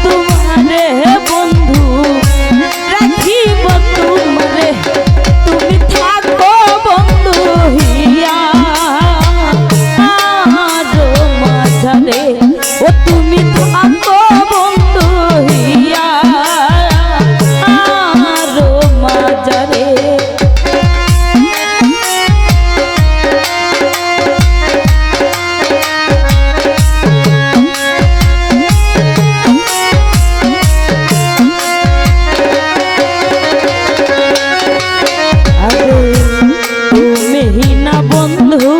তোমারে বন্ধু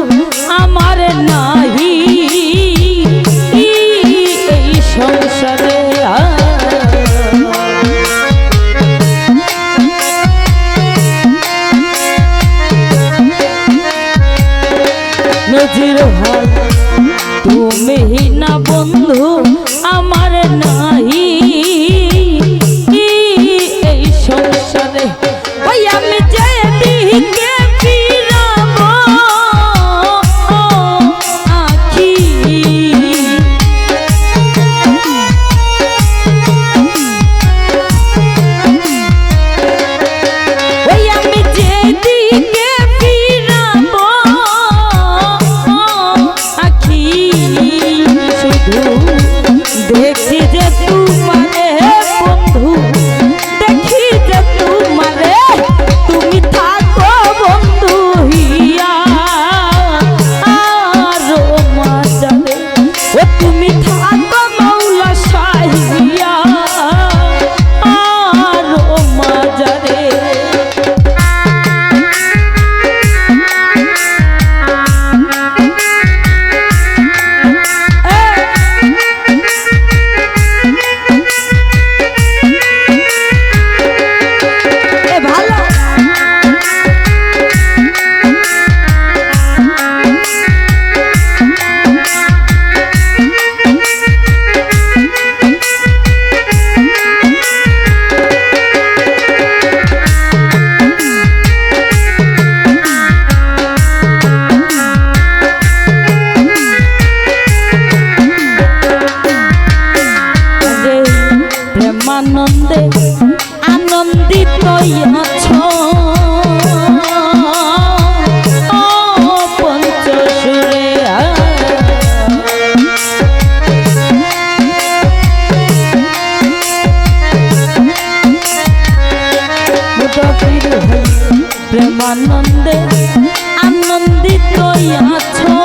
আনন্দে আনন্দিত আছ। প্রেমানন্দে আনন্দিত আছো।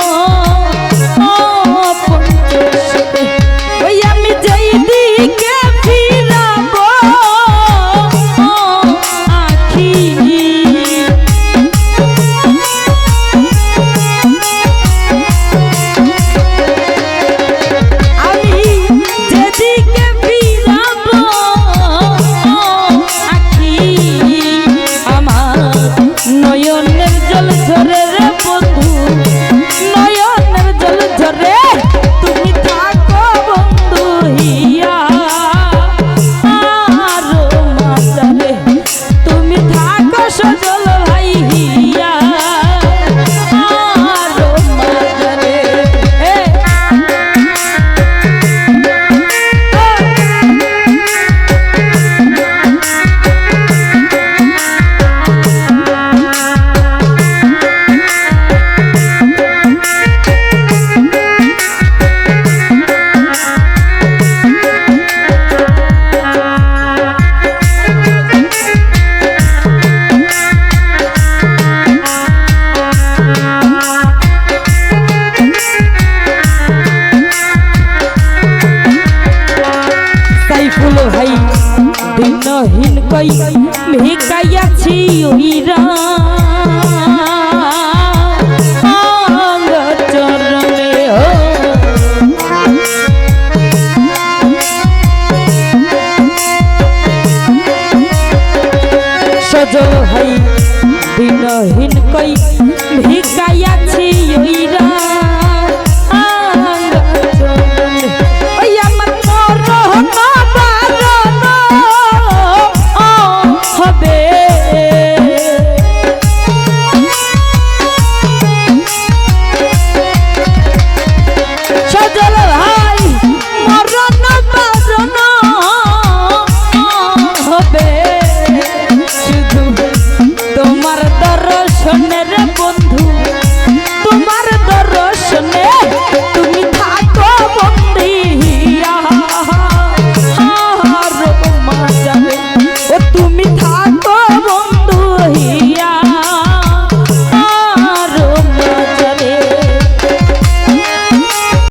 ফুল ভাই দিনহীন কই ভিকাইয়াছি হীরা সজল ভাই দিনহীন কই ভিকাইয়াছি সোনার বন্ধু